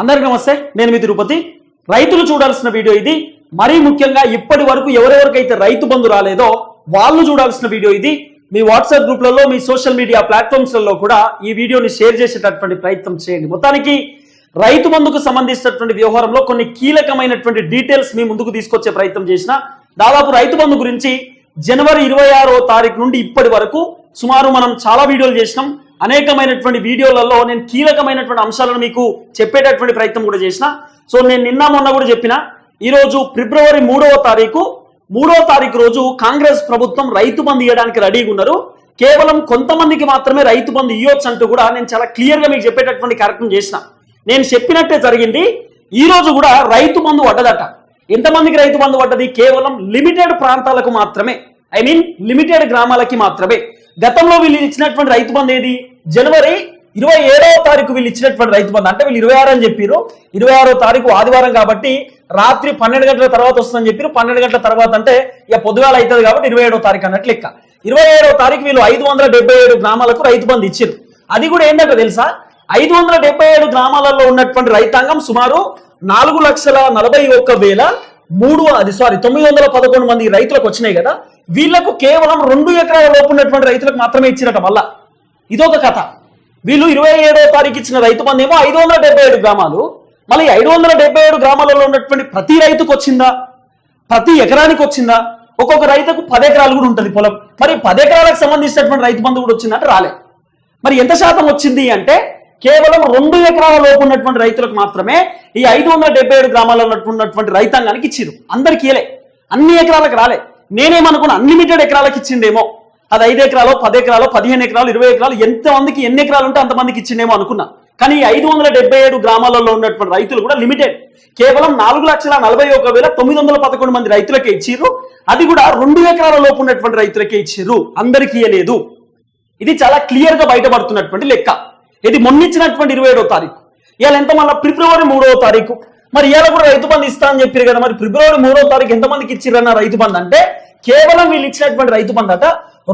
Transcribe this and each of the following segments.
అందరికీ నమస్తే నేను మీ తిరుపతి. రైతులు చూడాల్సిన వీడియో ఇది. మరీ ముఖ్యంగా ఇప్పటి వరకు ఎవరెవరికైతే రైతు బంధు రాలేదో వాళ్ళు చూడాల్సిన వీడియో ఇది. మీ వాట్సాప్ గ్రూప్లలో మీ సోషల్ మీడియా ప్లాట్ఫామ్స్లలో కూడా ఈ వీడియోని షేర్ చేసేటటువంటి ప్రయత్నం చేయండి. మొత్తానికి రైతు బంధుకు సంబంధించినటువంటి వ్యవహారంలో కొన్ని కీలకమైనటువంటి డీటెయిల్స్ మీ ముందుకు తీసుకొచ్చే ప్రయత్నం చేసిన. దాదాపు రైతు బంధు గురించి జనవరి ఇరవై ఆరో తారీఖు నుండి ఇప్పటి వరకు సుమారు మనం చాలా వీడియోలు చేసినాం. అనేకమైనటువంటి వీడియోలలో నేను కీలకమైనటువంటి అంశాలను మీకు చెప్పేటటువంటి ప్రయత్నం కూడా చేసిన. సో నేను నిన్న మొన్న కూడా చెప్పిన. ఈరోజు ఫిబ్రవరి మూడవ తారీఖు. మూడవ తారీఖు రోజు కాంగ్రెస్ ప్రభుత్వం రైతు బంధు ఇవ్వడానికి రెడీగా ఉన్నారు. కేవలం కొంతమందికి మాత్రమే రైతు బంధు ఇవ్వచ్చు అంటూ కూడా నేను చాలా క్లియర్గా మీకు చెప్పేటటువంటి కార్యక్రమం చేసిన. నేను చెప్పినట్టే జరిగింది. ఈ రోజు కూడా రైతు బంధు పడ్డదట. ఎంతమందికి రైతు బంధు పడ్డది కేవలం లిమిటెడ్ ప్రాంతాలకు మాత్రమే. ఐ మీన్ లిమిటెడ్ గ్రామాలకి మాత్రమే. గతంలో వీళ్ళు ఇచ్చినటువంటి రైతు బంధు ఏది? జనవరి ఇరవై ఏడవ తారీఖు వీళ్ళు ఇచ్చినటువంటి రైతు బంధు. అంటే వీళ్ళు ఇరవై ఆరు అని చెప్పారు ఇరవై ఆరో తారీఖు ఆదివారం కాబట్టి రాత్రి పన్నెండు గంటల తర్వాత వస్తుందని చెప్పారు పన్నెండు గంటల తర్వాత అంటే ఇక పొద్దుగాల అవుతుంది కాబట్టి ఇరవై ఏడో తారీఖు అన్నట్లు లెక్క. ఇరవై ఏడవ తారీఖు వీళ్ళు ఐదు వందల డెబ్బై ఏడు గ్రామాలకు రైతు బంధు ఇచ్చారు అది కూడా ఏంటంటే తెలుసా? ఐదు వందల డెబ్బై ఏడు గ్రామాలలో ఉన్నటువంటి రైతాంగం సుమారు నాలుగు లక్షల నలభై ఒక్క వేల మూడు అది సారీ తొమ్మిది వందల పదకొండు మంది రైతులకు వచ్చినాయి కదా వీళ్ళకు కేవలం రెండు ఎకరాల లోపు ఉన్నటువంటి రైతులకు మాత్రమే ఇచ్చినట మళ్ళా. ఇదొక కథ. వీళ్ళు ఇరవై ఏడో తారీఖు ఇచ్చిన రైతు బంధు ఏమో ఐదు వందల డెబ్బై ఏడు గ్రామాలు. మళ్ళీ ఐదు వందల డెబ్బై ఏడు గ్రామాలలో ఉన్నటువంటి ప్రతి రైతుకు వచ్చిందా? ప్రతి ఎకరానికి వచ్చిందా? ఒక్కొక్క రైతుకు పది ఎకరాలు కూడా ఉంటుంది పొలం. మరి పది ఎకరాలకు సంబంధించినటువంటి రైతు బంధు కూడా వచ్చిందంటే రాలే. మరి ఎంత శాతం వచ్చింది అంటే కేవలం రెండు ఎకరాల లోపు ఉన్నటువంటి రైతులకు మాత్రమే ఈ ఐదు వందల డెబ్బై ఏడు గ్రామాల్లో ఉన్నటువంటి రైతాంగానికి ఇచ్చిరు. అందరికి ఇయలే అన్ని ఎకరాలకు రాలే. నేనేమనుకున్నా అన్లిమిటెడ్ ఎకరాలకు ఇచ్చిండేమో. అది ఐదు ఎకరాలు పది ఎకరాలు పదిహేను ఎకరాలు ఇరవై ఎకరాలు ఎంత మందికి ఎన్ని ఎకరాలు ఉంటే అంతమందికి ఇచ్చిండేమో అనుకున్నా. కానీ ఈ ఐదు వందల డెబ్బై ఏడు గ్రామాలలో ఉన్నటువంటి రైతులు కూడా లిమిటెడ్ కేవలం నాలుగు లక్షల నలభై ఒక వేల తొమ్మిది వందల పదకొండు మంది రైతులకే ఇచ్చిర్రు. అది కూడా రెండు ఎకరాల లోపు ఉన్నటువంటి రైతులకే ఇచ్చిర్రు. అందరికీ ఇయ్యలేదు. ఇది చాలా క్లియర్గా బయటపడుతున్నటువంటి లెక్క. ఇది మొన్నిచ్చినటువంటి ఇరవై ఏడో తారీఖు. ఇవాళ ఎంత మళ్ళీ ఫిబ్రవరి మూడవ తారీఖు. మరి ఇవాళ కూడా రైతు బంధు ఇస్తా అని చెప్పారు కదా మరి ఫిబ్రవరి మూడో తారీఖు ఎంతమందికి ఇచ్చిరన్న రైతు బంధు? అంటే కేవలం వీళ్ళు ఇచ్చినటువంటి రైతు బంధు అట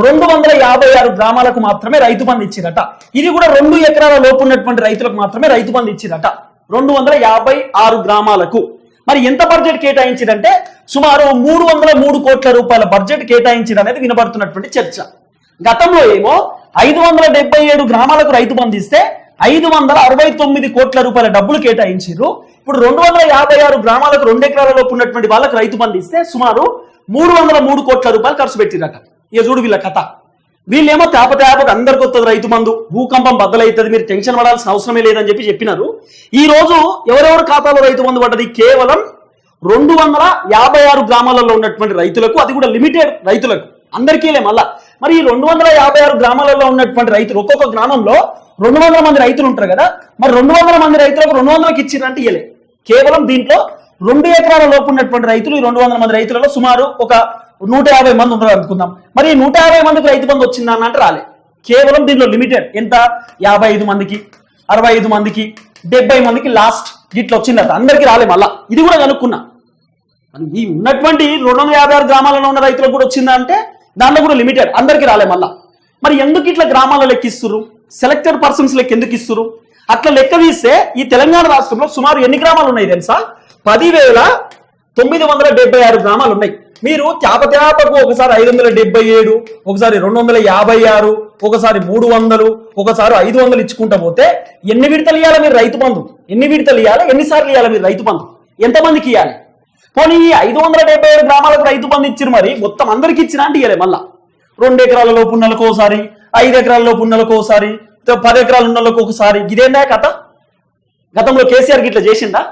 రెండు వందల యాభై ఆరు గ్రామాలకు మాత్రమే రైతు బంధు ఇచ్చిరట. ఇది కూడా రెండు ఎకరాల లోపు ఉన్నటువంటి రైతులకు మాత్రమే రైతు బంధు ఇచ్చిరట. రెండు వందల యాభై ఆరు గ్రామాలకు. మరి ఎంత బడ్జెట్ కేటాయించిందంటే సుమారు మూడు వందల మూడు కోట్ల రూపాయల బడ్జెట్ కేటాయించడం అనేది వినబడుతున్నటువంటి చర్చ. గతంలో ఏమో ఐదు వందల డెబ్బై ఏడు గ్రామాలకు రైతు బంధు ఇస్తే ఐదు వందల అరవై తొమ్మిది కోట్ల రూపాయల డబ్బులు కేటాయించారు. ఇప్పుడు రెండు వందల యాభై ఆరు గ్రామాలకు రెండు ఎకరాల లోపు ఉన్నటువంటి వాళ్ళకు రైతు బంధు ఇస్తే సుమారు మూడు వందల మూడు కోట్ల రూపాయలు ఖర్చు పెట్టిరట ఇక చూడు వీళ్ళ కథ. వీళ్ళేమో తేప తేపకు అందరికి వస్తుంది రైతు మందు భూకంపం బద్దలవుతుంది మీరు టెన్షన్ పడాల్సిన అవసరమే లేదని చెప్పి చెప్పినారు. ఈ రోజు ఎవరెవరి ఖాతాలో రైతు మందు పడ్డది? కేవలం రెండు వందల యాభై ఆరు గ్రామాలలో ఉన్నటువంటి రైతులకు అది కూడా లిమిటెడ్ రైతులకు. అందరికీలే మళ్ళా. మరి ఈ రెండు వందల యాభై ఆరు గ్రామాలలో ఉన్నటువంటి రైతులు ఒక్కొక్క గ్రామంలో రెండు వందల మంది రైతులు ఉంటారు కదా? మరి రెండు వందల మంది రైతులకు రెండు వందలకి ఇచ్చిందంటే ఇయ్యలే. కేవలం దీంట్లో రెండు ఎకరాల లోపు ఉన్నటువంటి రైతులు ఈ రెండు వందల మంది రైతులలో సుమారు ఒక నూట యాభై మంది ఉన్నారు అనుకుందాం. మరి ఈ నూట యాభై మందికి రైతు బంధు వచ్చిందా అని అంటే రాలే. కేవలం దీనిలో లిమిటెడ్. ఎంత? యాభై ఐదు మందికి అరవై ఐదు మందికి డెబ్బై మందికి లాస్ట్ ఇట్లా వచ్చిందట అందరికీ రాలే మళ్ళా. ఇది కూడా కనుక్కున్నా. ఈ ఉన్నటువంటి రెండు వందల యాభై ఆరు గ్రామాలలో ఉన్న రైతులకు కూడా వచ్చిందా అంటే దాంట్లో కూడా లిమిటెడ్ అందరికీ రాలే మళ్ళా. మరి ఎందుకు ఇట్లా గ్రామాల లెక్కిస్తురు సెలెక్టెడ్ పర్సన్స్ లెక్క ఎందుకు ఇస్తురు అట్లా లెక్క తీస్తే ఈ తెలంగాణ రాష్ట్రంలో సుమారు ఎన్ని గ్రామాలు ఉన్నాయి తెలుసా? పదివేల తొమ్మిది వందల డెబ్బై ఆరు గ్రామాలు ఉన్నాయి. మీరు త్యాపత్యాపకు ఒకసారి ఐదు వందల డెబ్బై ఏడు ఒకసారి రెండు వందల యాభై ఆరు ఒకసారి మూడు వందలు ఒకసారి ఐదు వందలు ఇచ్చుకుంటా పోతే ఎన్ని విడతలు ఇవ్వాలి మీరు రైతు బంధు? ఎన్ని విడతలు ఇవ్వాలి ఎన్నిసార్లు ఇవ్వాలి మీరు రైతు బంధు? ఎంతమందికి ఇవ్వాలి పోనీ ఐదు వందల డెబ్బై ఏడు గ్రామాలకు రైతు బంధు ఇచ్చారు మరి? మొత్తం అందరికి ఇచ్చినా అంటే ఇవ్వలే మళ్ళా. రెండు ఎకరాల లోపు ఉన్నలకు ఒకసారి ఐదు ఎకరాల లోపు ఉన్నలకు ఒకసారి పది ఎకరాలు ఉన్నలకు ఒకసారి. ఇదేందా కథ? గతంలో కేసీఆర్ ఇట్లా చేసిందా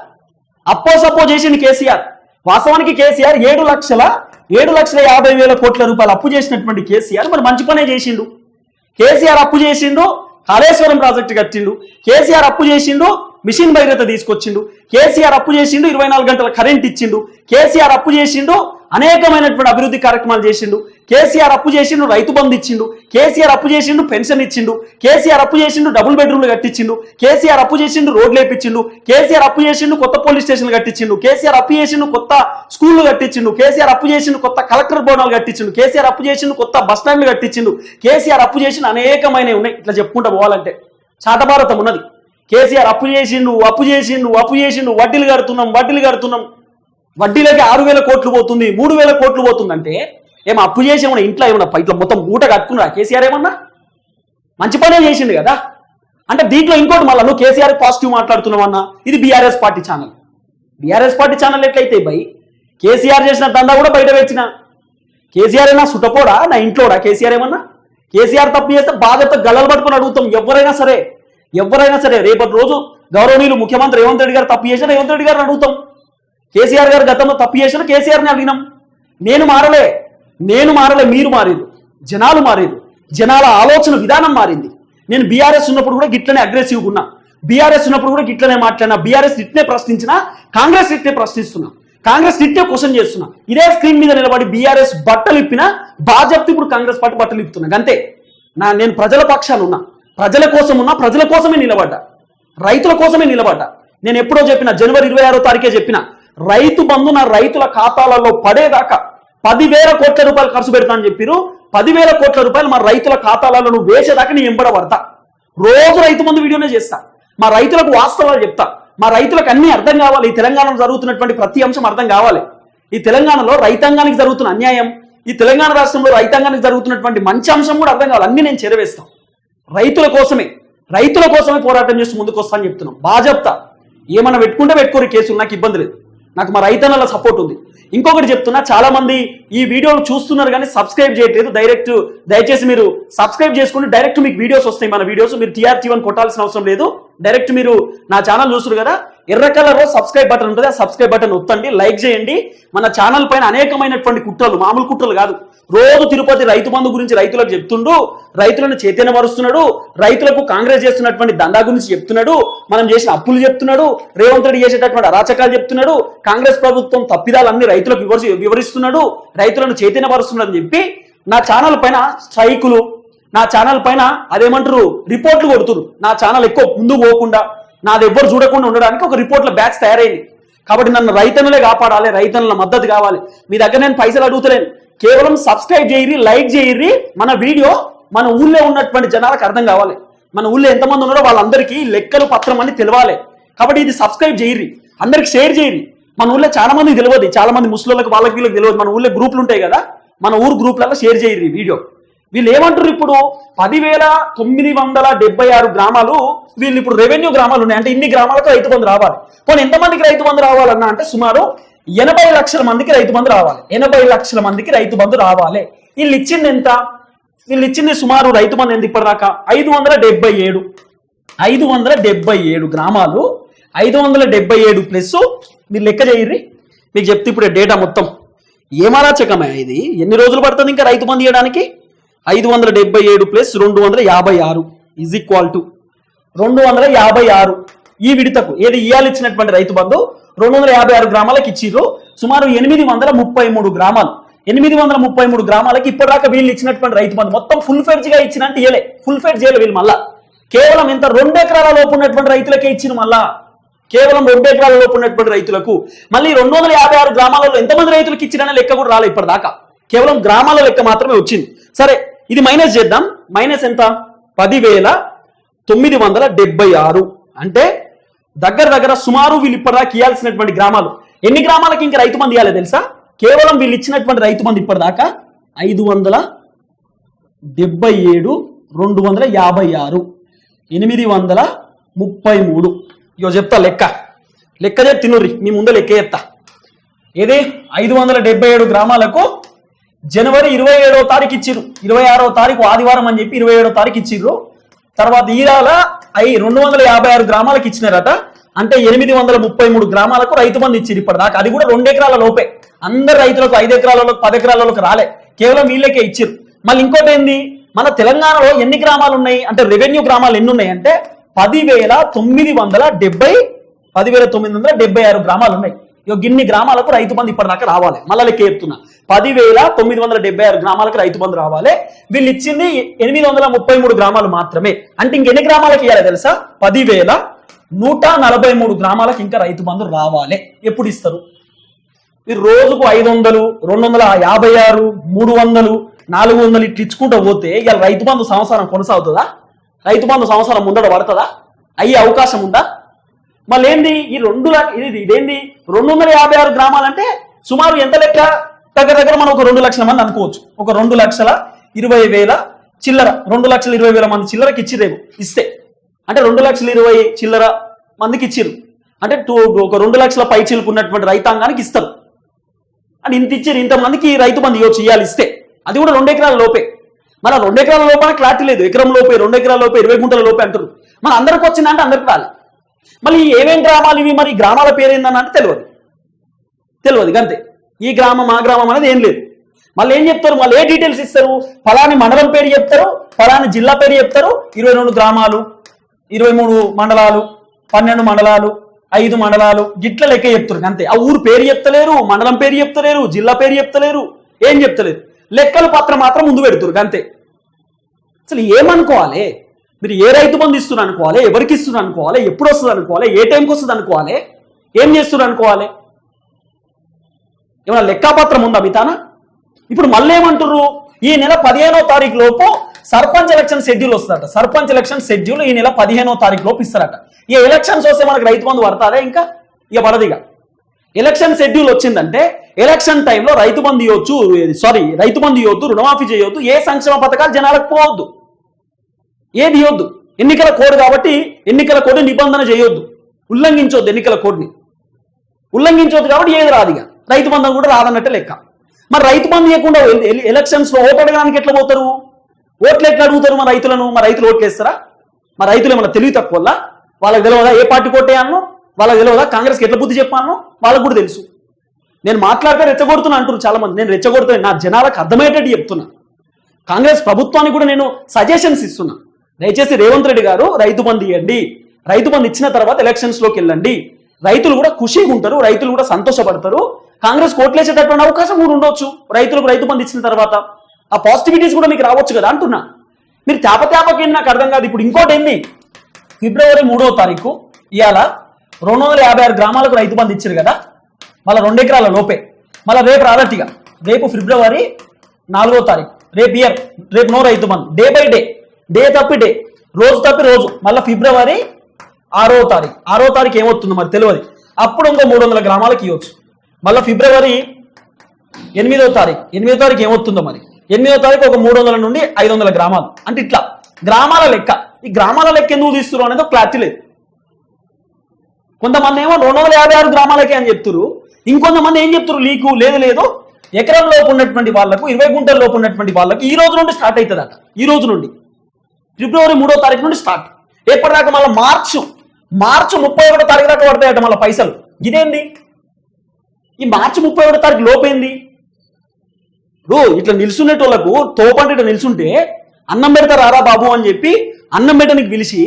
అప్పో సపో చేసింది కేసీఆర్. వాస్తవానికి కేసీఆర్ ఏడు లక్షల ఏడు లక్షల యాభై వేల కోట్ల రూపాయలు అప్పు చేసినటువంటి కేసీఆర్ మరి మంచి పనే చేసిండు. కేసీఆర్ అప్పు చేసిండు కాళేశ్వరం ప్రాజెక్టు కట్టిండు. కేసీఆర్ అప్పు చేసిండు మిషన్ భగీరథ తీసుకొచ్చిండు కేసీఆర్ అప్పు చేసిండు ఇరవై నాలుగు గంటల కరెంట్ ఇచ్చిండు కేసీఆర్ అప్పు చేసిండు అనేకమైనటువంటి అభివృద్ధి కార్యక్రమాలు చేసిండు కేసీఆర్ అప్పు చేసిండు రైతు బంధు ఇచ్చిండు కేసీఆర్ అప్పు చేసిండు పెన్షన్ ఇచ్చిండు కేసీఆర్ అప్పు చేసిండు డబుల్ బెడ్రూమ్లు కట్టించిండు కేసీఆర్ అప్పు చేసిండు రోడ్లు వేపించిండు కేసీఆర్ అప్పు చేసిండు కొత్త పోలీస్ స్టేషన్లు కట్టించిండు కేసీఆర్ అప్పు చేసిండు కొత్త స్కూళ్ళు కట్టించిండు కేసీఆర్ అప్పు చేసిండు కొత్త కలెక్టర్ భవనాలు కట్టించిండు కేసీఆర్ అప్పు చేసిండు కొత్త బస్ స్టాండ్లు కట్టించిండు కేసీఆర్ అప్పు చేసిన అనేకమైనవి ఉన్నాయి ఇట్లా చెప్పుకుంటా పోవాలంటే చాటభారతం ఉన్నది కేసీఆర్ అప్పు చేసిండు అప్పు చేసిండు అప్పు చేసిండు వడ్డీలు కడుతున్నాం వడ్డీలు కడుతున్నాం. వడ్డీలకి ఆరు వేల కోట్లు పోతుంది మూడు వేల కోట్లు పోతుందంటే ఏమో అప్పు చేసి ఏమన్నా ఇంట్లో ఏమన్నా ఇట్లా మొత్తం మూట కట్టుకున్నా కేసీఆర్ ఏమన్నా? మంచి పనే చేసిండు కదా. అంటే దీంట్లో ఇంకోటి మళ్ళీ నువ్వు కేసీఆర్ పాజిటివ్ మాట్లాడుతున్నావన్నా ఇది BRS party channel. BRS party channel ఎట్లయితే బై కేసీఆర్ చేసిన దందా కూడా బయట వచ్చిన కేసీఆర్ అయినా సుటపోడా నా ఇంట్లోడా? కేసీఆర్ ఏమన్నా? కేసీఆర్ తప్పు చేస్తే బాధ్యత గల్లలు పట్టుకొని అడుగుతాం ఎవరైనా సరే. ఎవరైనా సరే రేపటి రోజు గౌరవనీయులు ముఖ్యమంత్రి రేవంత్ రెడ్డి గారు తప్పు చేసినా రేవంత్ రెడ్డి గారిని అడుగుతాం. కేసీఆర్ గారు గతంలో తప్పు చేసిన కేసీఆర్ని అడిగినాం. నేను మారలే నేను మారలే మీరు మారేది జనాలు మారేది జనాల ఆలోచన విధానం మారింది. నేను బీఆర్ఎస్ ఉన్నప్పుడు కూడా గిట్లనే అగ్రెసివ్గా ఉన్నా. బీఆర్ఎస్ ఉన్నప్పుడు కూడా గిట్లనే మాట్లాడినా. బీఆర్ఎస్ ఇట్నే ప్రశ్నించినా కాంగ్రెస్ ఇట్నే ప్రశ్నిస్తున్నా. కాంగ్రెస్ ఇట్నే క్వశ్చన్ చేస్తున్నా. ఇదే స్క్రీన్ మీద నిలబడి బీఆర్ఎస్ బట్టలు ఇప్పినా బాధ్యత ఇప్పుడు కాంగ్రెస్ పార్టీ బట్టలు ఇప్పుతున్నా అంతే. నా నేను ప్రజల పక్షాలు ఉన్నా. ప్రజల కోసం ఉన్నా ప్రజల కోసమే నిలబడ్డా. రైతుల కోసమే నిలబడ్డా. నేను ఎప్పుడో చెప్పిన జనవరి ఇరవై ఆరో తారీఖే చెప్పిన రైతు బంధు నా రైతుల ఖాతాలలో పడేదాకా పదివేల కోట్ల రూపాయలు ఖర్చు పెడతానని చెప్పిరు. పదివేల కోట్ల రూపాయలు మా రైతుల ఖాతాలలో నువ్వు వేసేదాకా నీ ఎంబడ పడతా. రోజు రైతు బంధు వీడియోనే చేస్తా. మా రైతులకు వాస్తవాలు చెప్తా. మా రైతులకు అన్ని అర్థం కావాలి. ఈ తెలంగాణలో జరుగుతున్నటువంటి ప్రతి అంశం అర్థం కావాలి. ఈ తెలంగాణలో రైతాంగానికి జరుగుతున్న అన్యాయం ఈ తెలంగాణ రాష్ట్రంలో రైతాంగానికి జరుగుతున్నటువంటి మంచి అంశం కూడా అర్థం కావాలి. అన్ని నేను చేరవేస్తాను రైతుల కోసమే రైతుల కోసమే పోరాటం చేసి ముందుకు వస్తా అని చెప్తున్నాం. బాగా చెప్తా ఏమన్నా పెట్టుకుంటే పెట్టుకోరు కేసులు నాకు ఇబ్బంది లేదు. నాకు మా రైతన్నల సపోర్ట్ ఉంది. ఇంకొకటి చెప్తున్నా చాలా మంది ఈ వీడియోలు చూస్తున్నారు కానీ సబ్స్క్రైబ్ చేయట్లేదు. డైరెక్ట్ దయచేసి మీరు సబ్స్క్రైబ్ చేసుకుని డైరెక్ట్ మీకు వీడియోస్ వస్తాయి మన వీడియోస్. మీరు టీఆర్టీ వన్ కొట్టాల్సిన అవసరం లేదు. డైరెక్ట్ మీరు నా ఛానల్ చూస్తారు కదా ఎర్ర కలర్ సబ్స్క్రైబ్ బటన్ ఉంటుంది. ఆ సబ్స్క్రైబ్ బటన్ ఒత్తండి లైక్ చేయండి. మన ఛానల్ పైన అనేకమైనటువంటి కుట్రలు మామూలు కుట్రలు కాదు. రోజు తిరుపతి రైతు బంధు గురించి రైతులకు చెప్తుండు రైతులను చైతన్యపరుస్తున్నాడు రైతులకు కాంగ్రెస్ చేస్తున్నటువంటి దందా గురించి చెప్తున్నాడు మనం చేసిన అప్పులు చెప్తున్నాడు రేవంత్ రెడ్డి చేసేటటువంటి అరాచకాలు చెప్తున్నాడు కాంగ్రెస్ ప్రభుత్వం తప్పిదాలన్నీ రైతులకు వివరి వివరిస్తున్నాడు రైతులను చైతన్యపరుస్తున్నాడు అని చెప్పి నా ఛానల్ పైన స్ట్రైకులు నా ఛానల్ పైన అదేమంటారు రిపోర్ట్లు కొడుతురు. నా ఛానల్ ఎక్కువ ముందు పోకుండా నాది ఎవ్వరు చూడకుండా ఉండడానికి ఒక రిపోర్ట్ల బ్యాచ్ తయారైంది. కాబట్టి నన్ను రైతన్నులే కాపాడాలి రైతన్నుల మద్దతు కావాలి. మీ దగ్గర నేను పైసలు అడుగుతలేను. కేవలం సబ్స్క్రైబ్ చేయరి లైక్ చేయరి. మన వీడియో మన ఊళ్ళో ఉన్నటువంటి జనాలకు అర్థం కావాలి. మన ఊళ్ళో ఎంతమంది ఉన్నారో వాళ్ళందరికీ లెక్కలు పత్రం అని తెలియాలి కాబట్టి ఇది సబ్స్క్రైబ్ చేయరి. అందరికి షేర్ చేయరి. మన ఊళ్ళో చాలా మంది తెలియదు. చాలా మంది ముస్లింలకు వాళ్ళకి వీళ్ళకి తెలియదు. మన ఊళ్ళో గ్రూపులు ఉంటాయి కదా. మన ఊరు గ్రూప్లలో షేర్ చేయరి వీడియో వీళ్ళు ఏమంటారు ఇప్పుడు? పదివేల తొమ్మిది వందల డెబ్బై ఆరు గ్రామాలు వీళ్ళు ఇప్పుడు రెవెన్యూ గ్రామాలు ఉన్నాయి. అంటే ఇన్ని గ్రామాలకు రైతు బంధు రావాలి. పోనీ ఎంతమందికి రైతు బంధు రావాలన్నా? అంటే సుమారు ఎనభై లక్షల మందికి రైతు బంధు రావాలి. ఎనభై లక్షల మందికి రైతు బంధు రావాలి. వీళ్ళు ఇచ్చింది ఎంత? వీళ్ళు ఇచ్చింది సుమారు రైతు బంధు ఎంత ఇప్పటిదాకా? ఐదు వందల డెబ్బై ఏడు. ఐదు వందల డెబ్బై ఏడు గ్రామాలు ఐదు వందల డెబ్బై ఏడు ప్లస్ మీరు లెక్క చేయర్రి. మీకు చెప్తే ఇప్పుడు డేటా మొత్తం. ఏమరాచకమే ఇది? ఎన్ని రోజులు పడుతుంది ఇంకా రైతు బంధు చేయడానికి ఐదు వందల డెబ్బై ఏడు ప్లస్ రెండు వందల యాభై ఆరు. ఈజ్ ఈక్వల్ టు రెండు వందల యాభై ఆరు. ఈ విడతకు ఏది ఇయ్యాలి ఇచ్చినటువంటి రైతు బంధు? రెండు వందల యాభై ఆరు గ్రామాలకు ఇచ్చిర్రు. సుమారు ఎనిమిది వందల ముప్పై మూడు గ్రామాలు. ఎనిమిది వందల ముప్పై మూడు గ్రామాలకి ఇప్పటిదాకా వీళ్ళు ఇచ్చినటువంటి రైతు బంధు మొత్తం ఫుల్ ఫెడ్జ్గా ఇచ్చినట్టు ఇయలే ఫుల్ ఫెడ్జ్ చేయలే వీళ్ళు మళ్ళా. కేవలం ఎంత రెండు ఎకరాల లోపు ఉన్నటువంటి రైతులకే ఇచ్చిన మళ్ళా. కేవలం రెండు ఎకరాల లోపు ఉన్నటువంటి రైతులకు. మళ్ళీ రెండు వందల యాభై ఆరు గ్రామాలలో ఎంతమంది రైతులకు ఇచ్చిరనే లెక్క కూడా రాలే ఇప్పటిదాకా. కేవలం గ్రామాల లెక్క మాత్రమే వచ్చింది. సరే ఇది మైనస్ చేద్దాం. మైనస్ ఎంత? పదివేల తొమ్మిది వందల డెబ్బై ఆరు. అంటే దగ్గర దగ్గర సుమారు వీళ్ళు ఇప్పటిదాకా ఇవ్వాల్సినటువంటి గ్రామాలు. ఎన్ని గ్రామాలకి ఇంకా రైతు మంది ఇవ్వాలి తెలుసా? కేవలం వీళ్ళు ఇచ్చినటువంటి రైతు మంది ఇప్పటిదాకా ఐదు వందల డెబ్బై ఏడు రెండు వందల యాభై ఆరు ఎనిమిది వందల ముప్పై మూడు. ఇగో చెప్తా లెక్క. లెక్క చెప్తే తినుర్రి మీ ముందు లెక్క చెప్తా. ఏది? ఐదు వందల డెబ్బై ఏడు గ్రామాలకు జనవరి ఇరవై ఏడో తారీఖు ఇచ్చిర్రు. ఇరవై ఆరో తారీఖు ఆదివారం అని చెప్పి ఇరవై ఏడో తారీఖు ఇచ్చిర్రు. తర్వాత ఈరాల అయి రెండు వందల యాభై ఆరు గ్రామాలకు ఇచ్చినారట. అంటే ఎనిమిది వందల ముప్పై మూడు గ్రామాలకు రైతు బంధు ఇచ్చిరు ఇప్పటిదాకా. అది కూడా రెండు ఎకరాల లోపే. అందరు రైతులకు ఐదు ఎకరాలకు పది ఎకరాలకు రాలే. కేవలం వీళ్ళకే ఇచ్చిర్రు. మళ్ళీ ఇంకోటి ఏంది? మన తెలంగాణలో ఎన్ని గ్రామాలు ఉన్నాయి? అంటే రెవెన్యూ గ్రామాలు ఎన్ని ఉన్నాయి అంటే పదివేల తొమ్మిది వందల డెబ్బై పదివేల తొమ్మిది వందల డెబ్బై ఆరు గ్రామాలు ఉన్నాయి. గిన్ని గ్రామాలకు రైతు బంధు ఇప్పటిదాకా రావాలి. మళ్ళీ లెక్క చెప్తున్నా. పదివేల తొమ్మిది వందల డెబ్బై ఆరు గ్రామాలకు రైతు బంధు రావాలి. వీళ్ళు ఇచ్చింది ఎనిమిది వందల ముప్పై మూడు గ్రామాలు మాత్రమే. అంటే ఇంకెన్ని గ్రామాలకు ఇవ్వాలి తెలుసా? పదివేల నూట నలభై మూడు గ్రామాలకు ఇంకా రైతు బంధు రావాలి. ఎప్పుడు ఇస్తారు? మీరు రోజుకు ఐదు వందలు రెండు వందల యాభై ఆరు మూడు వందలు నాలుగు వందలు ఇట్లా ఇచ్చుకుంటూ పోతే ఇక రైతు బంధు సంవత్సరం కొనసాగుతుందా? రైతు బంధు సంవత్సరం ముందడ పడుతుందా? అయ్యే అవకాశం ఉందా? మళ్ళీ ఏంది ఈ రెండు లక్ష ఇది ఇదేంది? రెండు వందల యాభై ఆరు గ్రామాలంటే సుమారు ఎంత లెక్క? దగ్గర దగ్గర మనం ఒక రెండు లక్షల మంది అనుకోవచ్చు. ఒక రెండు లక్షల ఇరవై వేల చిల్లర రెండు లక్షల ఇరవై వేల మంది చిల్లరకి ఇచ్చిరేమో ఇస్తే. అంటే రెండు లక్షల ఇరవై చిల్లర మందికి ఇచ్చిరు అంటే టూ ఒక రెండు లక్షల పై చిలుకున్నటువంటి రైతాంగానికి ఇస్తారు. అని ఇంత ఇచ్చారు ఇంతమందికి రైతు మంది ఇవ్వచ్చు ఇవ్వాలి ఇస్తే. అది కూడా రెండు ఎకరాల లోపే. మన రెండు ఎకరాల లోపల క్లారిటీ లేదు. ఎకరం లోపే రెండు ఎకరాల లోపే ఇరవై గుంటల లోపే అంటారు మన అందరికి వచ్చిందంటే అందరికి రాలి. మళ్ళీ ఏమేం గ్రామాలు ఇవి? మరి గ్రామాల పేరు ఏందని అంటే తెలియదు తెలియదు అంతే ఈ గ్రామం ఆ గ్రామం అనేది ఏం లేదు. మళ్ళీ ఏం చెప్తారు? మళ్ళీ ఏ డీటెయిల్స్ ఇస్తారు? ఫలాని మండలం పేరు చెప్తారు ఫలాని జిల్లా పేరు చెప్తారు. ఇరవై రెండు గ్రామాలు ఇరవై మూడు మండలాలు పన్నెండు మండలాలు ఐదు మండలాలు గిట్ల లెక్క చెప్తారు అంతే ఆ ఊరు పేరు చెప్తలేరు మండలం పేరు చెప్తలేరు జిల్లా పేరు చెప్తలేరు ఏం చెప్తలేరు లెక్కల పత్రం మాత్రం ముందు పెడుతురు అంతే అసలు ఏమనుకోవాలి? మీరు ఏ రైతు బంధు ఇస్తున్నారు అనుకోవాలి ఎవరికి ఇస్తున్నారు అనుకోవాలి ఎప్పుడు వస్తుంది అనుకోవాలి ఏ టైంకి వస్తుంది అనుకోవాలి ఏం చేస్తున్నారు అనుకోవాలి? ఏమైనా లెక్కాపత్రం ఉందా మితానా ఇప్పుడు మళ్ళీ ఏమంటారు ఈ నెల పదిహేనో తారీఖు లోపు సర్పంచ్ ఎలక్షన్ షెడ్యూల్ వస్తుందట. సర్పంచ్ ఎలక్షన్ షెడ్యూల్ ఈ నెల పదిహేనో తారీఖు లోపు ఇస్తారట. ఈ ఎలక్షన్స్ వస్తే మనకు రైతు బంధు పడతాదే ఇంకా? ఇక పడదిగా ఎలక్షన్ షెడ్యూల్ వచ్చిందంటే ఎలక్షన్ టైంలో రైతు బంధు ఇవ్వచ్చు సారీ రైతు బంధు ఇవ్వద్దు రుణమాఫీ చేయొద్దు ఏ సంక్షేమ పథకాలు జనాలకు పోవద్దు. ఏది ఇవ్వద్దు? ఎన్నికల కోడ్ కాబట్టి ఎన్నికల కోడ్ నిబంధన చేయొద్దు. ఉల్లంఘించొద్దు ఎన్నికల కోడ్ని. ఉల్లంఘించవద్దు కాబట్టి ఏది రాదుగా రైతు బంధం కూడా రాదన్నట్టే లెక్క. మరి రైతు బంధు ఇవ్వకుండా ఎలక్షన్స్లో ఓటు అడగడానికి ఎట్లా పోతారు? ఓట్లు ఎట్లా అడుగుతారు మా రైతులను? మా రైతులు ఓట్లు వేస్తారా? మా రైతులు ఏమన్నా తెలివి తక్కువ వాళ్ళకి తెలియదా ఏ పార్టీ కొట్టేయాలను వాళ్ళకి తెలియదా కాంగ్రెస్కి ఎట్లా బుద్ధి చెప్పాను వాళ్ళకు కూడా తెలుసు. నేను మాట్లాడితే రెచ్చగొడుతున్నా అంటారు చాలా మంది నేను రెచ్చగొడుతున్నాను నా జనాలకు అర్థమయ్యేటట్టు చెప్తున్నా. కాంగ్రెస్ ప్రభుత్వానికి కూడా నేను సజెషన్స్ ఇస్తున్నా. దయచేసి రేవంత్ రెడ్డి గారు రైతు బంధు ఇవ్వండి రైతు బంధు ఇచ్చిన తర్వాత ఎలక్షన్స్లోకి వెళ్ళండి. రైతులు కూడా ఖుషీగా ఉంటారు రైతులు కూడా సంతోషపడతారు. కాంగ్రెస్ కోట్లేసేటటువంటి అవకాశం కూడా ఉండొచ్చు. రైతులకు రైతు బంధు ఇచ్చిన తర్వాత ఆ పాజిటివిటీస్ కూడా మీకు రావచ్చు కదా అంటున్నా. మీరు తేప నాకు అర్థం కాదు. ఇప్పుడు ఇంకోటి ఏంది? ఫిబ్రవరి మూడవ తారీఖు ఇవాళ రెండు వందల యాభై ఆరు గ్రామాలకు రైతు బంధు ఇచ్చారు కదా? మళ్ళీ రెండు ఎకరాల లోపే. మళ్ళీ రేపు రాదట్టిగా. రేపు ఫిబ్రవరి నాలుగో తారీఖు. రేపు ఇయర్. రేపు no Rythu Bandhu. Day by day day తప్పి డే రోజు తప్పి రోజు మళ్ళీ ఫిబ్రవరి ఆరో తారీఖు. ఆరో తారీఖు ఏమవుతుందో మరి తెలియదు అప్పుడు ఇంకో మూడు వందల గ్రామాలకు ఇవ్వచ్చు. మళ్ళీ ఫిబ్రవరి ఎనిమిదో తారీఖు. ఎనిమిదో తారీఖు ఏమవుతుందో మరి? ఎనిమిదో తారీఖు ఒక మూడు వందల నుండి ఐదు వందల గ్రామాలు. అంటే ఇట్లా గ్రామాల లెక్క. ఈ గ్రామాల లెక్క ఎందుకు తీస్తున్నారు అనేది క్లారిటీ లేదు. కొంతమంది ఏమో రెండు వందల యాభై ఆరు గ్రామాలకే అని చెప్తున్నారు ఇంకొంతమంది ఏం చెప్తారు లీకు లేదు లేదు. ఎకరం లోపు ఉన్నటువంటి వాళ్ళకు ఇరవై గుంటల లోపు ఉన్నటువంటి వాళ్ళకు ఈ రోజు నుండి స్టార్ట్ అవుతుందట. ఈ రోజు నుండి. ఫిబ్రవరి మూడో తారీఖు నుండి స్టార్ట్. ఎప్పటిదాకా మళ్ళీ మార్చు మార్చి ముప్పై ఒకటో తారీఖు దాకా పడతాయట మళ్ళీ పైసలు. ఇదేంది? ఈ మార్చి ముప్పై ఒకటో తారీఖు లోపేంది? ఇప్పుడు ఇట్లా నిల్చునేటోళ్ళకు తోపంటే ఇట్లా నిల్చుంటే అన్నం పెడతారు రారా బాబు అని చెప్పి అన్నం పెట్టడానికి పిలిచి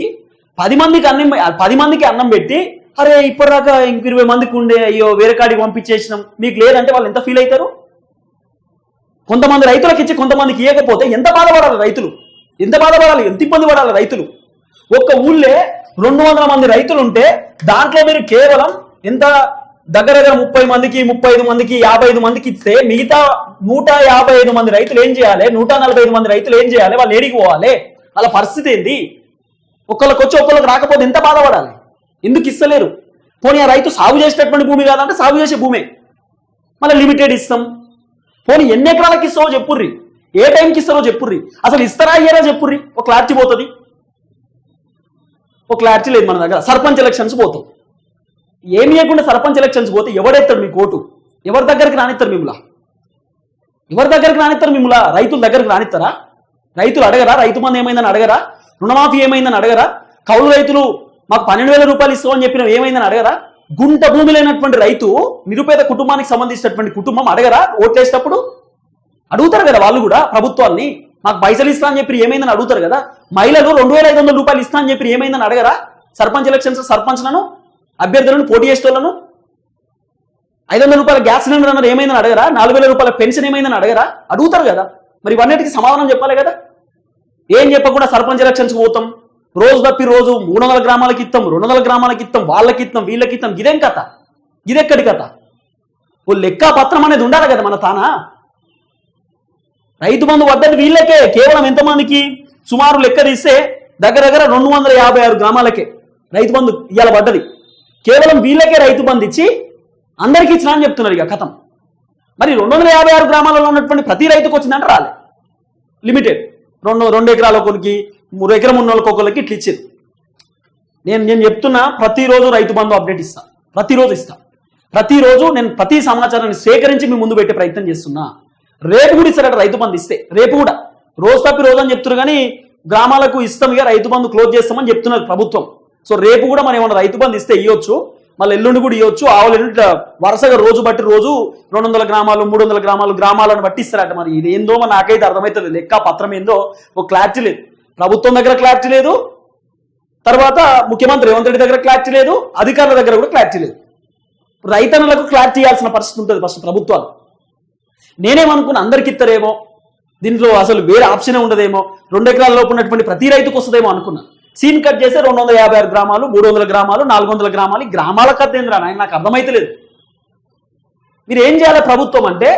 పది మందికి అన్నం పది మందికి అన్నం పెట్టి అరే ఇప్పటిదాకా ఇంక ఇరవై మందికి ఉండే అయ్యో వేరే కాడికి పంపించేసినాం. మీకు లేదంటే వాళ్ళు ఎంత ఫీల్ అవుతారు? కొంతమంది రైతులకు ఇచ్చి కొంతమందికి ఇవ్వకపోతే ఎంత బాధపడాలి రైతులు? ఎంత బాధపడాలి? ఎంత ఇబ్బంది పడాలి రైతులు? ఒక్క ఊళ్ళే రెండు వందల మంది రైతులు ఉంటే దాంట్లో మీరు కేవలం ఎంత దగ్గర దగ్గర ముప్పై మందికి ముప్పై ఐదు మందికి యాభై ఐదు మందికి ఇస్తే మిగతా నూట యాభై ఐదు మంది రైతులు ఏం చేయాలి? నూట నలభై ఐదు మంది రైతులు ఏం చేయాలి? వాళ్ళు ఏడికి పోవాలి? వాళ్ళ పరిస్థితి ఏంది? ఒకళ్ళకి వచ్చి ఒకళ్ళకి రాకపోతే ఎంత బాధపడాలి? ఎందుకు ఇస్తలేరు? పోనీ ఆ రైతు సాగు చేసేటటువంటి భూమి కాదంటే సాగు చేసే భూమే. మళ్ళీ లిమిటెడ్ ఇస్తాం. పోనీ ఎన్ని ఎకరాలకి ఇస్తావో చెప్పుర్రి. ఏ టైంకి ఇస్తారో చెప్పుర్రి. అసలు ఇస్తారా అయ్యారా చెప్పుర్రి? ఒక క్లారిటీ పోతుంది. ఒక క్లారిటీ లేదు మన దగ్గర. సర్పంచ్ ఎలక్షన్స్ పోతాం ఏమి లేకుండా సర్పంచ్ ఎలక్షన్స్ పోతే ఎవడెత్తాడు మీ కోటు? ఎవరి దగ్గరికి రానిస్తారు మిమ్మలా ఎవరి దగ్గరికి రానిస్తారు మిమ్మల్ని? రైతుల దగ్గరికి రానిస్తారా రైతులు అడగరా? రైతు మంది ఏమైందని అడగరా? రుణమాఫీ ఏమైందని అడగరా? కౌలు రైతులు మాకు పన్నెండు వేల రూపాయలు ఇస్తామని చెప్పిన ఏమైందని అడగరా? గుంట భూమి లేనటువంటి రైతు నిరుపేద కుటుంబానికి సంబంధించినటువంటి కుటుంబం అడగరా? ఓట్లేసేటప్పుడు అడుగుతారు కదా వాళ్ళు కూడా ప్రభుత్వాన్ని మాకు పైసలు ఇస్తా అని చెప్పి ఏమైందని అడుగుతారు కదా? మహిళలు రెండు వేల ఐదు వందల రూపాయలు ఇస్తా అని చెప్పి ఏమైందని అడగరా? సర్పంచ్ ఎలక్షన్స్ సర్పంచ్లను అభ్యర్థులను పోటీ చేసేటోళ్ళను? ఐదు వందల రూపాయల గ్యాస్ సిలిండర్ అన్నారు ఏమైందని అడగరా? నాలుగు వేల రూపాయల పెన్షన్ ఏమైందని అడగరా? అడుగుతారు కదా. మరి ఇవన్నిటికి సమాధానం చెప్పాలి కదా. ఏం చెప్పకుండా సర్పంచ్ ఎలక్షన్స్ పోతాం. రోజు తప్పి రోజు మూడు వందల గ్రామాలకి ఇస్తాం రెండు వందల గ్రామాలకి ఇస్తాం వాళ్ళకి ఇస్తాం వీళ్ళకి ఇస్తాం. ఇదేం కథ? ఇదెక్కడి కథ? ఓ లెక్క పత్రం అనేది ఉండాలి కదా మన తానా? రైతు బంధు పడ్డది వీళ్ళకే కేవలం ఎంతమందికి? సుమారు లెక్క తీస్తే దగ్గర దగ్గర రెండు వందల యాభై ఆరు గ్రామాలకే రైతు బంధు ఇవాళ పడ్డది. కేవలం వీళ్ళకే రైతు బంధు ఇచ్చి అందరికీ ఇచ్చినా అని చెప్తున్నారు ఇక కథం. మరి రెండు వందల యాభై ఆరు గ్రామాలలో ఉన్నటువంటి ప్రతి రైతుకు వచ్చిందంటే రాలే. లిమిటెడ్ రెండు రెండు ఎకరాల ఒకరికి మూడు ఎకరం ఉన్న వాళ్ళకి ఒకరికి ఇట్లా ఇచ్చేది. నేను నేను చెప్తున్నా ప్రతిరోజు రైతు బంధు అప్డేట్ ఇస్తాను ప్రతిరోజు ఇస్తాను ప్రతిరోజు నేను ప్రతి సమాచారాన్ని సేకరించి మీ ముందు పెట్టే ప్రయత్నం చేస్తున్నా. రేపు కూడా ఇస్తారట రైతు బంధు ఇస్తే రేపు కూడా. రోజు తప్పి రోజు అని చెప్తున్నారు కానీ గ్రామాలకు ఇస్తాం ఇక రైతు బంధు క్లోజ్ చేస్తామని చెప్తున్నారు ప్రభుత్వం. సో రేపు కూడా మనం ఏమన్నా రైతు బంధు ఇస్తే ఇవ్వచ్చు మళ్ళీ ఎల్లుండి కూడా ఇవ్వచ్చు ఆవులు ఎల్లుండి వరుసగా రోజు బట్టి రోజు రెండు వందల గ్రామాలు మూడు వందల గ్రామాలు గ్రామాలను బట్టి ఇస్తారట మరి. ఇది ఏందో మరి నాకైతే అర్థమవుతుంది లెక్క పత్రం ఏందో ఒక క్లారిటీ లేదు. ప్రభుత్వం దగ్గర క్లారిటీ లేదు. తర్వాత ముఖ్యమంత్రి రేవంత్ రెడ్డి దగ్గర క్లారిటీ లేదు. అధికారుల దగ్గర కూడా క్లారిటీ లేదు. రైతన్నలకు క్లారిటీ ఇవ్వాల్సిన పరిస్థితి ఉంటుంది ఫస్ట్ ప్రభుత్వాలు. నేనేమనుకున్న అందరికి ఇస్తారేమో దీంట్లో అసలు వేరే ఆప్షనే ఉండదేమో? రెండు ఎకరాల లోపు ఉన్నటువంటి ప్రతి రైతుకు వస్తుందేమో అనుకున్నా. సీన్ కట్ చేస్తే రెండు వందల యాభై ఆరు గ్రామాలు మూడు వందల గ్రామాలు నాలుగు వందల గ్రామాలు గ్రామాల కథ ఏంద్రా నాయన? నాకు అర్థమైతలేదు. మీరు ఏం చేయాలి ప్రభుత్వం అంటే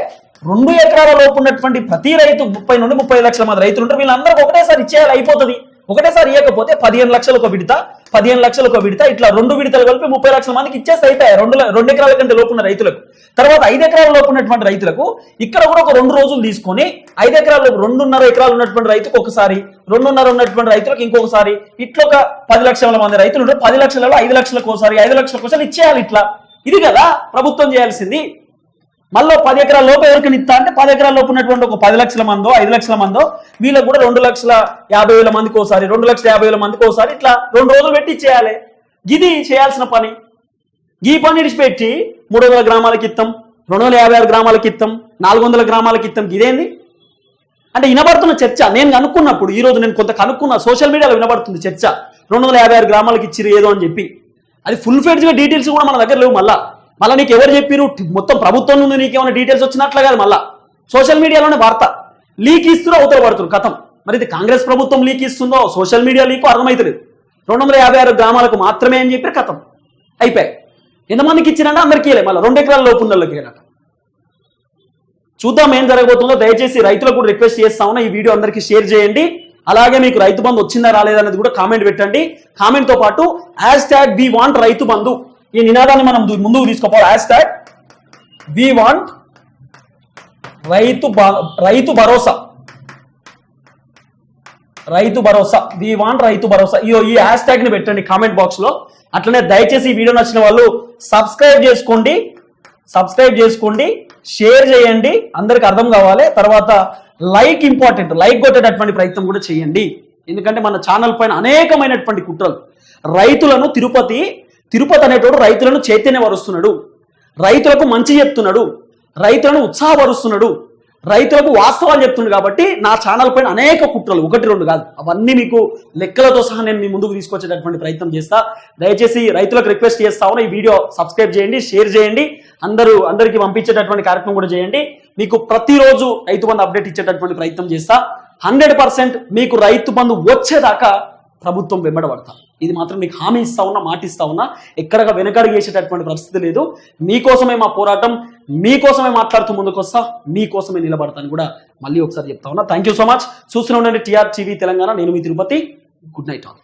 రెండు ఎకరాల లోపు ఉన్నటువంటి ప్రతి రైతు ముప్పై నుండి ముప్పై లక్షల మంది రైతులు ఉంటారు. వీళ్ళందరికీ ఒకటేసారి ఇచ్చేయాలి అయిపోతుంది. ఒకటేసారి ఇవ్వకపోతే పదిహేను లక్షలు ఒక విడత పదిహేను లక్షలు ఒక విడత ఇట్లా రెండు విడతలు కలిపి ముప్పై లక్షల మందికి ఇచ్చేస్తే అయిపోయాయి రెండు రెండు ఎకరాల కంటే లోపున్న రైతులకు. తర్వాత ఐదు ఎకరాల లోపు ఉన్నటువంటి రైతులకు ఇక్కడ కూడా ఒక రెండు రోజులు తీసుకొని ఐదు ఎకరాల రెండున్నర ఎకరాలు ఉన్నటువంటి రైతుకు ఒకసారి రెండున్నర ఉన్నటువంటి రైతులకు ఇంకొకసారి ఇట్లా ఒక పది లక్షల మంది రైతులు ఉంటారు పది లక్షలలో ఐదు లక్షలకు ఒకసారి ఐదు లక్షలకు ఒకసారి ఇచ్చేయాలి ఇట్లా. ఇది కదా ప్రభుత్వం చేయాల్సింది. మళ్ళీ పది ఎకరాల లోపు ఎవరికైనా ఇస్తా అంటే పది ఎకరాల లోపు ఉన్నటువంటి ఒక పది లక్షల మందో ఐదు లక్షల మందో వీళ్ళకు కూడా రెండు లక్షల యాభై వేల మందికి ఒకసారి రెండు లక్షల యాభై వేల మందికి ఒకసారి ఇట్లా రెండు రోజులు పెట్టి చేయాలి ఇది చేయాల్సిన పని. ఈ పని విడిచిపెట్టి మూడు వందల గ్రామాలకి ఇస్తాం రెండు వందల యాభై ఆరు గ్రామాలకి ఇస్తాం నాలుగు వందల గ్రామాలకి ఇస్తాం ఇదేంది అంటే వినబడుతున్న చర్చ. నేను కనుక్కున్నప్పుడు ఈ రోజు నేను కొంత కనుక్కున్నా సోషల్ మీడియాలో వినబడుతుంది చర్చ. రెండు వందల యాభై ఆరు గ్రామాలకి ఇచ్చిరు ఏదో అని చెప్పి. అది ఫుల్ ఫెడ్జ్గా డీటెయిల్స్ కూడా మన దగ్గర లేవు మళ్ళా. మళ్ళీ నీకు ఎవరు చెప్పిరు మొత్తం ప్రభుత్వం నుండి నీకు ఏమైనా డీటెయిల్స్ వచ్చినట్లే కాదు మళ్ళా. సోషల్ మీడియాలోనే వార్త. లీక్ ఇస్తున్నా అవతల పడుతున్నారు కథం. మరి ఇది కాంగ్రెస్ ప్రభుత్వం లీక్ ఇస్తుందో? సోషల్ మీడియా లీక్ అర్థమవుతలేదు రెండు వందల యాభై ఆరు గ్రామాలకు మాత్రమే అని చెప్పి కథం. అయిపోయాయి. ఎంతమందికి ఇచ్చిరంటే? అందరికీ వెళ్ళే మళ్ళీ రెండు ఎకరాల లోపు ఉన్న వాళ్ళకి చూద్దాం ఏం జరగబోతుందో. దయచేసి రైతులకు కూడా రిక్వెస్ట్ చేస్తా ఉన్నా. ఈ వీడియో అందరికీ షేర్ చేయండి. అలాగే మీకు రైతు బంధు వచ్చిందా రాలేదా అనేది కూడా కామెంట్ పెట్టండి. కామెంట్తో పాటు hash tag be want Rythu Bandhu. ఈ నినాదాన్ని మనం ముందుకు తీసుకోపోవాలి. Hashtag we want Rythu Rythu Bharosa. Rythu Bharosa. We want Rythu Bharosa. ఇయో ఈ హ్యాష్ ట్యాగ్ని పెట్టండి కామెంట్ బాక్స్లో. అట్లనే దయచేసి ఈ వీడియో నచ్చిన వాళ్ళు సబ్స్క్రైబ్ చేసుకోండి. సబ్స్క్రైబ్ చేసుకోండి. షేర్ చేయండి. అందరికి అర్థం కావాలి. తర్వాత లైక్ ఇంపార్టెంట్ లైక్ కొట్టేటటువంటి ప్రయత్నం కూడా చేయండి. ఎందుకంటే మన ఛానల్ పైన అనేకమైనటువంటి కుట్రలు. రైతులను తిరుపతి తిరుపతి అనేటోడు రైతులను చైతన్యపరుస్తున్నాడు రైతులకు మంచి చెప్తున్నాడు. రైతులను ఉత్సాహపరుస్తున్నాడు రైతులకు వాస్తవాలు చెప్తున్నాడు కాబట్టి నా ఛానల్ పైన అనేక కుట్రలు ఒకటి రెండు కాదు. అవన్నీ మీకు లెక్కలతో సహా నేను మీ ముందుకు తీసుకొచ్చేటటువంటి ప్రయత్నం చేస్తా. దయచేసి రైతులకు రిక్వెస్ట్ చేస్తా ఈ వీడియో సబ్స్క్రైబ్ చేయండి షేర్ చేయండి అందరూ అందరికీ పంపించేటటువంటి కార్యక్రమం కూడా చేయండి. మీకు ప్రతిరోజు రైతు బంధు అప్డేట్ ఇచ్చేటటువంటి ప్రయత్నం చేస్తా. హండ్రెడ్ పర్సెంట్ మీకు రైతు బంధు వచ్చేదాకా ప్రభుత్వం వెంబడబడతా. ఇది మాత్రం మీకు హామీ ఇస్తా ఉన్నా మాట ఇస్తా ఉన్నా ఎక్కడగా వెనకడుగు పరిస్థితి లేదు. మీకోసమే మా పోరాటం మీకోసమే మాట్లాడుతూ ముందుకొస్తా మీకోసమే నిలబడతాను కూడా మళ్ళీ ఒకసారి చెప్తా ఉన్నా. థ్యాంక్ యూ సో మచ్ చూస్తూనే ఉండండి టీఆర్ టీవీ తెలంగాణ. నేను మీ తిరుపతి. Good night all